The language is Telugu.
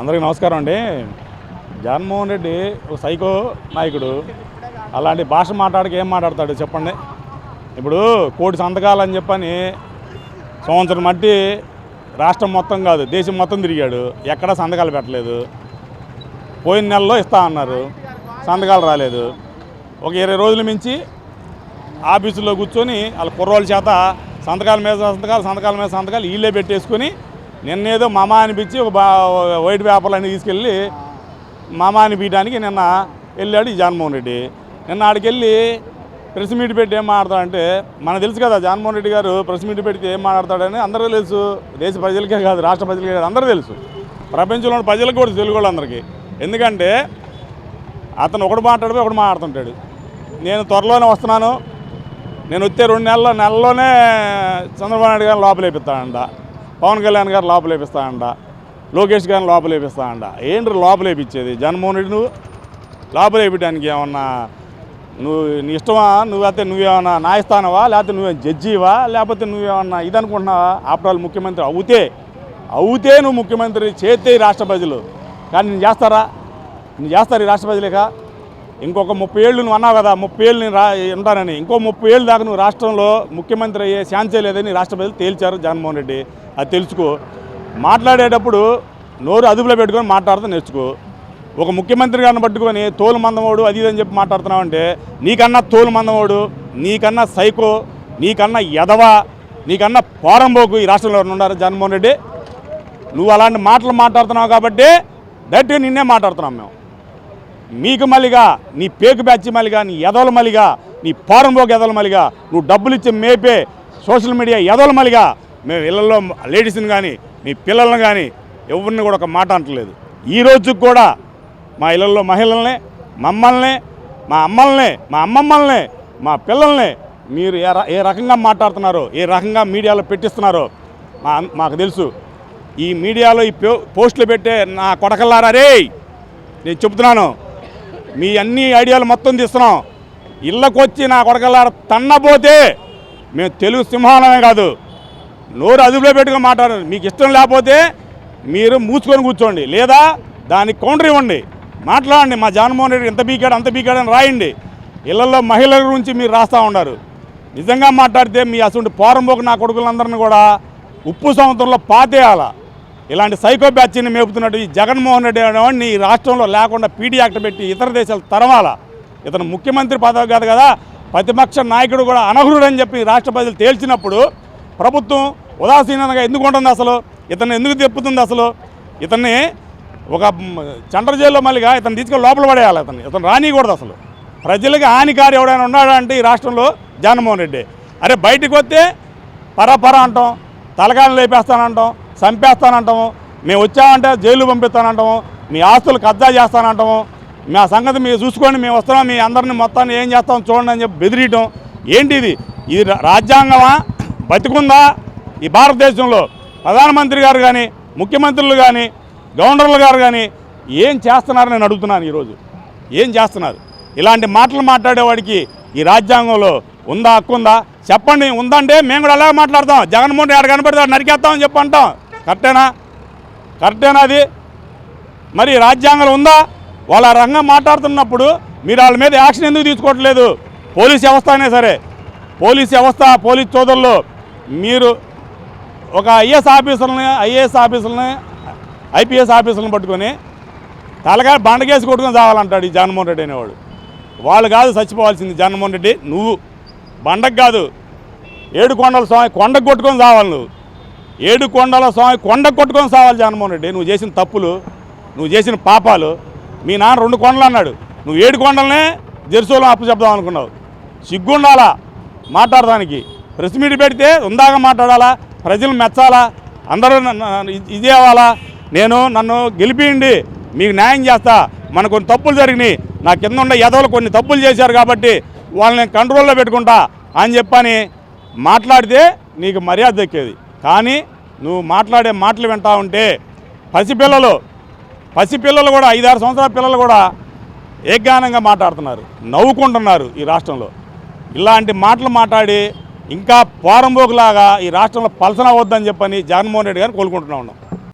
అందరికీ నమస్కారం అండి. జగన్మోహన్ రెడ్డి ఒక సైకో నాయకుడు. అలాంటి భాష మాట్లాడక ఏం మాట్లాడతాడు చెప్పండి. ఇప్పుడు కోటి సంతకాలు అని చెప్పని సంవత్సరం మట్టి రాష్ట్రం మొత్తం కాదు దేశం మొత్తం తిరిగాడు. ఎక్కడా సంతకాలు పెట్టలేదు. పోయిన నెలలో ఇస్తా అన్నారు. సంతకాలు రాలేదు. ఒక ఇరవై రోజుల మించి ఆఫీసులో కూర్చొని వాళ్ళ కుర్రోళ్ళ చేత సంతకాల మీద సంతకాలు సంతకాల మీద సంతకాలు వీళ్ళే పెట్టేసుకొని నిన్నేదో మామ అనిపించి ఒక వైట్ పేపర్లు అన్నీ తీసుకెళ్ళి మామ అనిపించడానికి నిన్న వెళ్ళాడు ఈ జగన్మోహన్ రెడ్డి. నిన్న ఆడికెళ్ళి ప్రెస్ మీట్ పెట్టి ఏం మాట్లాడతాడంటే మనకు తెలుసు కదా జగన్మోహన్ రెడ్డి గారు ప్రెస్ మీట్ పెడితే ఏం మాట్లాడతాడని అందరికీ తెలుసు. దేశ ప్రజలకే కాదు రాష్ట్ర ప్రజలకే కాదు అందరూ తెలుసు. ప్రపంచంలో ప్రజలకు కూడా తెలుగు వాళ్ళందరికీ ఎందుకంటే అతను ఒకడు మాట్లాడిపోయి ఒకడు మాట్లాడుతుంటాడు. నేను త్వరలోనే వస్తున్నాను. నేను వచ్చే రెండు నెలల నెలలోనే చంద్రబాబు నాయుడు గారిని లోపలేపిస్తానంట పవన్ కళ్యాణ్ గారు లోపలేపిస్తానంట లోకేష్ గారిని లోపలేపిస్తానంట ఏంటి లోపలేపించేది జగన్మోహన్ రెడ్డి నువ్వు లోపలేపించడానికి ఏమన్నా నువ్వు నీ ఇష్టమా? నువ్వైతే నువ్వేమన్నా నాయస్థానవా లేకపోతే నువ్వే జడ్జివా? లేకపోతే నువ్వేమన్నా ఇది అనుకుంటున్నావా ఆఫ్టర్ ఆల్ ముఖ్యమంత్రి అవుతే అవుతే నువ్వు ముఖ్యమంత్రి చేస్తే ఈ రాష్ట్ర ప్రజలు. కానీ నేను చేస్తారా? నేను చేస్తారు ఈ రాష్ట్ర ప్రజలేక? ఇంకొక ముప్పై ఏళ్ళు నువ్వు అన్నావు కదా ముప్పై ఏళ్ళు నేను రా ఉంటానని. ఇంకో ముప్పై ఏళ్ళు దాకా నువ్వు రాష్ట్రంలో ముఖ్యమంత్రి అయ్యే ఛాన్సే లేదని రాష్ట్ర ప్రజలు తేల్చారు జగన్మోహన్ రెడ్డి. అది తెలుసుకో. మాట్లాడేటప్పుడు నోరు అదుపులో పెట్టుకొని మాట్లాడుతూ నేర్చుకో. ఒక ముఖ్యమంత్రి గారిని పట్టుకొని తోలు మందమోడు అది ఇది అని చెప్పి మాట్లాడుతున్నావు అంటే నీకన్నా తోలు మందమోడు నీకన్నా సైకో నీకన్నా ఎదవ నీకన్నా పోరంబోకు ఈ రాష్ట్రంలో ఉన్నారు జగన్మోహన్ రెడ్డి? నువ్వు అలాంటి మాటలు మాట్లాడుతున్నావు కాబట్టి దట్ నిన్నే మాట్లాడుతున్నాం మేము. మీకు మలిగా నీ పేకు బ్యాచి మలిగా నీ ఎదవల మలిగా నీ పోరంబోకు ఎదవల మలిగా నువ్వు డబ్బులు ఇచ్చి మేపే సోషల్ మీడియా ఎదవల మలిగా మేము ఇళ్ళలో లేడీస్ని కానీ మీ పిల్లల్ని కానీ ఎవరిని కూడా ఒక మాట అంటలేదు. ఈ రోజు కూడా మా ఇళ్ళలో మహిళల్ని మమ్మల్ని మా అమ్మల్ని మా అమ్మమ్మల్ని మా పిల్లల్ని మీరు ఏ ఏ రకంగా మాట్లాడుతున్నారో ఏ రకంగా మీడియాలో పెట్టిస్తున్నారో మా మాకు తెలుసు. ఈ మీడియాలో ఈ పో- పోస్టులు పెట్టే నా కొడకల్లారా రే నేను చెప్తున్నాను మీ అన్ని ఐడియాలు మొత్తం తీస్తున్నాం. ఇళ్ళకొచ్చి నా కొడకల్లార తన్నపోతే మేము తెలుగు సింహాలమే కాదు. నోరు అదుపులో పెట్టుకుని మాట్లాడారు మీకు ఇష్టం లేకపోతే మీరు మూసుకొని కూర్చోండి. లేదా దానికి కౌంటర్ ఇవ్వండి. మాట్లాడండి. మా జగన్మోహన్ రెడ్డి ఎంత బీకాడు అంత బీకాడు అని రాయండి. ఇళ్ళలో మహిళల గురించి మీరు రాస్తూ ఉన్నారు. నిజంగా మాట్లాడితే మీ అసలు పోరంబోకు నా కొడుకులందరిని కూడా ఉప్పు సముద్రంలో పాతేయాల? ఇలాంటి సైకో బ్యాచ్ని మేపుతున్నట్టు ఈ జగన్మోహన్ రెడ్డి అనేవాడిని ఈ రాష్ట్రంలో లేకుండా పీడీ యాక్ట్ పెట్టి ఇతర దేశాలు తరవాల. ఇతను ముఖ్యమంత్రి పదవి కాదు కదా ప్రతిపక్ష నాయకుడు కూడా అనర్హుడు అని చెప్పి రాష్ట్ర ప్రజలు తేల్చినప్పుడు ప్రభుత్వం ఉదాసీనంగా ఎందుకు ఉంటుంది అసలు ఇతన్ని ఎందుకు తెప్పుతుంది అసలు ఇతన్ని ఒక మ్, చండ్ర జైల్లో మళ్ళీగా ఇతను తీసుకొని లోపల పడేయాలి ఇతను ఇతను రానియకూడదు అసలు. ప్రజలకి హానికారి ఎవడైనా ఉన్నాడా అంటే ఈ రాష్ట్రంలో జగన్మోహన్ రెడ్డి. అరే బయటికి వస్తే పరపర అంటాం తలకాయలు లేపేస్తానంటాం చంపేస్తానంటాము మేము వచ్చామంటే జైలు పంపిస్తానంటాము మీ ఆస్తులు కబ్జా చేస్తానంటాము. మా సంగతి మీరు చూసుకోండి మేము వస్తున్నాం మీ అందరిని మొత్తాన్ని ఏం చేస్తాం చూడండి అని చెప్పి బెదిరియటం. ఏంటి ఇది? ఇది రాజ్యాంగమా? బతికుందా? ఈ భారతదేశంలో ప్రధానమంత్రి గారు కానీ ముఖ్యమంత్రులు కానీ గవర్నర్లు గారు కానీ ఏం చేస్తున్నారని నేను అడుగుతున్నాను ఈరోజు. ఏం చేస్తున్నారు? ఇలాంటి మాటలు మాట్లాడేవాడికి ఈ రాజ్యాంగంలో ఉందా హక్కు ఉందా? చెప్పండి ఉందంటే మేము కూడా అలాగే మాట్లాడతాం. జగన్మోహన్ రెడ్డి కనపడతాడు నరికేస్తామని చెప్పి అంటాం. కరెక్టేనా? కరెక్టేనా అది? మరి రాజ్యాంగం ఉందా? వాళ్ళ రంగం మాట్లాడుతున్నప్పుడు మీరు వాళ్ళ మీద యాక్షన్ ఎందుకు తీసుకోవట్లేదు? పోలీస్ వ్యవస్థ అయినా సరే. పోలీస్ వ్యవస్థ పోలీస్ సోదరులు మీరు ఒక ఐఏఎస్ ఆఫీసర్ని ఐఏఎస్ ఆఫీసర్ని ఐపీఎస్ ఆఫీసర్ని పట్టుకొని తలగా బండకేసి కొట్టుకొని చావాలంటాడు ఈ జగన్మోహన్ రెడ్డి అనేవాడు. వాళ్ళు కాదు చచ్చిపోవాల్సింది జగన్మోహన్ రెడ్డి నువ్వు. బండకు కాదు. ఏడు కొండల స్వామి కొండకు కొట్టుకొని చావాలి నువ్వు. ఏడు కొండల స్వామి కొండ కొట్టుకొని సావాలి జగన్మోహన్ రెడ్డి. నువ్వు చేసిన తప్పులు నువ్వు చేసిన పాపాలు మీ నాన్న రెండు కొండలు అన్నాడు. నువ్వు ఏడు కొండలనే జెరుసోలో అప్పు చెప్దాం అనుకున్నావు. సిగ్గుండాలా మాట్లాడడానికి? ప్రెస్ మీట్ పెడితే ఉందాక మాట్లాడాలా? ప్రజలు మెచ్చాలా? అందరూ నన్ను- ఇది- ఇది అవ్వాలా? నేను నన్ను గెలిపియండి మీకు న్యాయం చేస్తా. మన కొన్ని తప్పులు జరిగినాయి. నా కింద ఉన్న ఎదవలు కొన్ని తప్పులు చేశారు కాబట్టి వాళ్ళని కంట్రోల్లో పెట్టుకుంటా అని చెప్పని మాట్లాడితే నీకు మర్యాద దక్కేది. కానీ నువ్వు మాట్లాడే మాటలు వింటా ఉంటే పసిపిల్లలు పసిపిల్లలు కూడా ఐదారు సంవత్సరాల పిల్లలు కూడా ఏగానంగా మాట్లాడుతున్నారు నవ్వుకుంటున్నారు ఈ రాష్ట్రంలో. ఇలాంటి మాటలు మాట్లాడి ఇంకా పోరంబోకులాగా ఈ రాష్ట్రంలో పలసన వద్దని చెప్పని జగన్మోహన్ రెడ్డి గారిని కోలుకుంటున్నా ఉన్నాం.